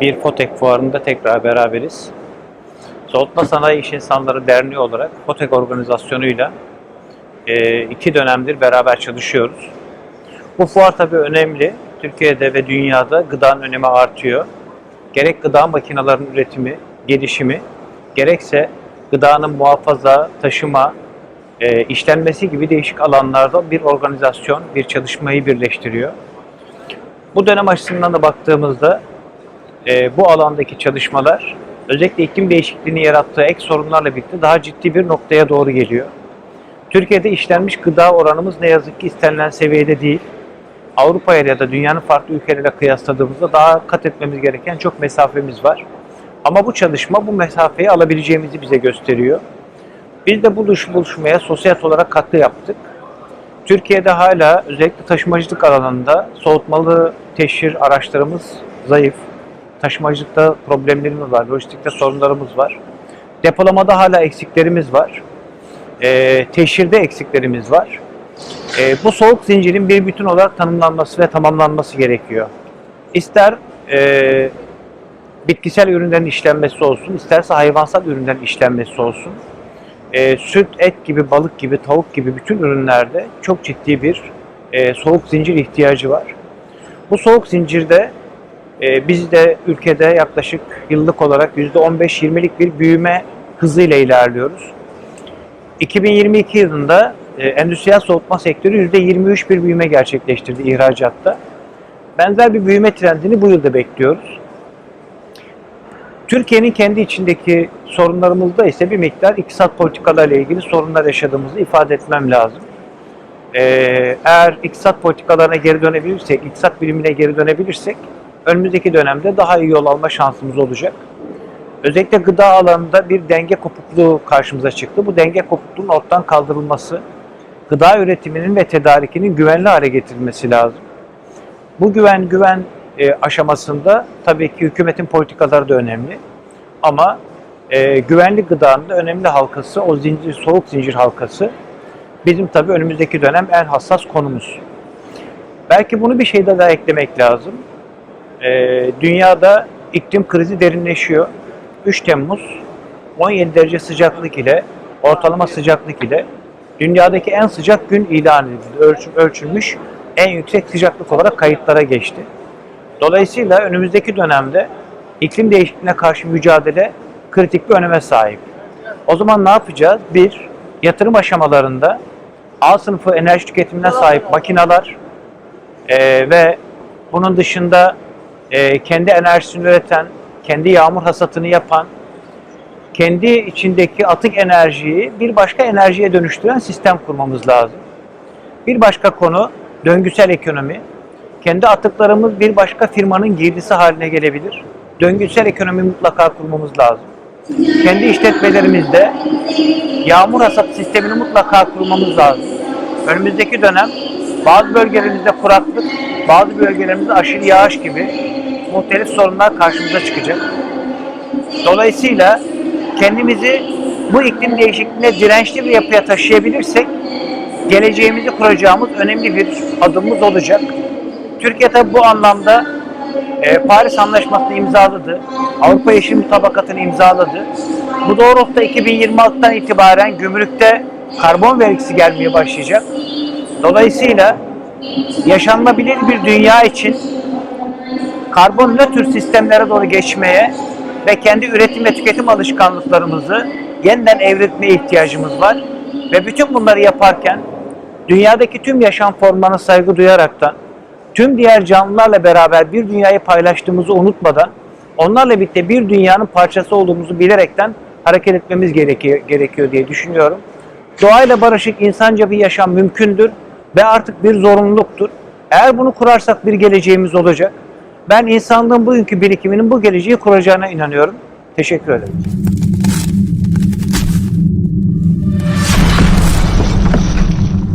bir FOTEK fuarında tekrar beraberiz. Soğutma Sanayi İş İnsanları Derneği olarak FOTEK organizasyonuyla e, iki dönemdir beraber çalışıyoruz. Bu fuar tabii önemli. Türkiye'de ve dünyada gıdanın önemi artıyor. Gerek gıda makinelerinin üretimi, gelişimi, gerekse gıdanın muhafaza, taşıma, e, işlenmesi gibi değişik alanlarda bir organizasyon, bir çalışmayı birleştiriyor. Bu dönem açısından da baktığımızda e, bu alandaki çalışmalar özellikle iklim değişikliğini yarattığı ek sorunlarla birlikte daha ciddi bir noktaya doğru geliyor. Türkiye'de işlenmiş gıda oranımız ne yazık ki istenilen seviyede değil. Avrupa ile ya da dünyanın farklı ülkeleriyle kıyasladığımızda daha kat etmemiz gereken çok mesafemiz var. Ama bu çalışma bu mesafeyi alabileceğimizi bize gösteriyor. Biz de bu buluş- buluşmaya sosyal olarak katkı yaptık. Türkiye'de hala özellikle taşımacılık alanında soğutmalı teşhir araçlarımız zayıf. Taşımacılıkta problemlerimiz var, lojistikte sorunlarımız var. Depolamada hala eksiklerimiz var. Ee, teşhirde eksiklerimiz var. Ee, bu soğuk zincirin bir bütün olarak tanımlanması ve tamamlanması gerekiyor. İster e, bitkisel ürünlerin işlenmesi olsun, isterse hayvansal ürünlerin işlenmesi olsun. E, süt, et gibi, balık gibi, tavuk gibi bütün ürünlerde çok ciddi bir e, soğuk zincir ihtiyacı var. Bu soğuk zincirde e, biz de ülkede yaklaşık yıllık olarak %15-20'lik bir büyüme hızıyla ilerliyoruz. 2022 yılında e, endüstriyel soğutma sektörü %23 bir büyüme gerçekleştirdi ihracatta. Benzer bir büyüme trendini bu yılda bekliyoruz. Türkiye'nin kendi içindeki sorunlarımızda ise bir miktar iktisat politikalarıyla ilgili sorunlar yaşadığımızı ifade etmem lazım. Ee, eğer iktisat politikalarına geri dönebilirsek, iktisat bilimine geri dönebilirsek önümüzdeki dönemde daha iyi yol alma şansımız olacak. Özellikle gıda alanında bir denge kopukluğu karşımıza çıktı. Bu denge kopukluğunun ortadan kaldırılması, gıda üretiminin ve tedarikinin güvenli hale getirilmesi lazım. Bu güven güven e, aşamasında tabii ki hükümetin politikaları da önemli. Ama e, güvenli gıdanın da önemli halkası o zincir soğuk zincir halkası bizim tabii önümüzdeki dönem en hassas konumuz. Belki bunu bir şeyde daha eklemek lazım. E, dünyada iklim krizi derinleşiyor. 3 Temmuz 17 derece sıcaklık ile ortalama sıcaklık ile dünyadaki en sıcak gün ilan edildi. Ölçüm, ölçülmüş en yüksek sıcaklık olarak kayıtlara geçti. Dolayısıyla önümüzdeki dönemde iklim değişikliğine karşı mücadele kritik bir öneme sahip. O zaman ne yapacağız? Bir, yatırım aşamalarında A sınıfı enerji tüketimine sahip makineler e, ve bunun dışında e, kendi enerjisini üreten, kendi yağmur hasatını yapan, kendi içindeki atık enerjiyi bir başka enerjiye dönüştüren sistem kurmamız lazım. Bir başka konu döngüsel ekonomi. Kendi atıklarımız bir başka firmanın girdisi haline gelebilir. Döngüsel ekonomi mutlaka kurmamız lazım. Kendi işletmelerimizde yağmur hasat sistemini mutlaka kurmamız lazım. Önümüzdeki dönem bazı bölgelerimizde kuraklık, bazı bölgelerimizde aşırı yağış gibi muhtelif sorunlar karşımıza çıkacak. Dolayısıyla kendimizi bu iklim değişikliğine dirençli bir yapıya taşıyabilirsek geleceğimizi kuracağımız önemli bir adımımız olacak. Türkiye tabi bu anlamda e, Paris Anlaşması'nı imzaladı. Avrupa Yeşil Mutabakatı'nı imzaladı. Bu doğrultuda 2026'dan itibaren gümrükte karbon vergisi gelmeye başlayacak. Dolayısıyla yaşanılabilir bir dünya için karbon nötr sistemlere doğru geçmeye ve kendi üretim ve tüketim alışkanlıklarımızı yeniden evrilmeye ihtiyacımız var. Ve bütün bunları yaparken dünyadaki tüm yaşam formlarına saygı duyaraktan tüm diğer canlılarla beraber bir dünyayı paylaştığımızı unutmadan onlarla birlikte bir dünyanın parçası olduğumuzu bilerekten hareket etmemiz gerekiyor, gerekiyor diye düşünüyorum. Doğayla barışık insanca bir yaşam mümkündür ve artık bir zorunluluktur. Eğer bunu kurarsak bir geleceğimiz olacak. Ben insanlığın bugünkü birikiminin bu geleceği kuracağına inanıyorum. Teşekkür ederim.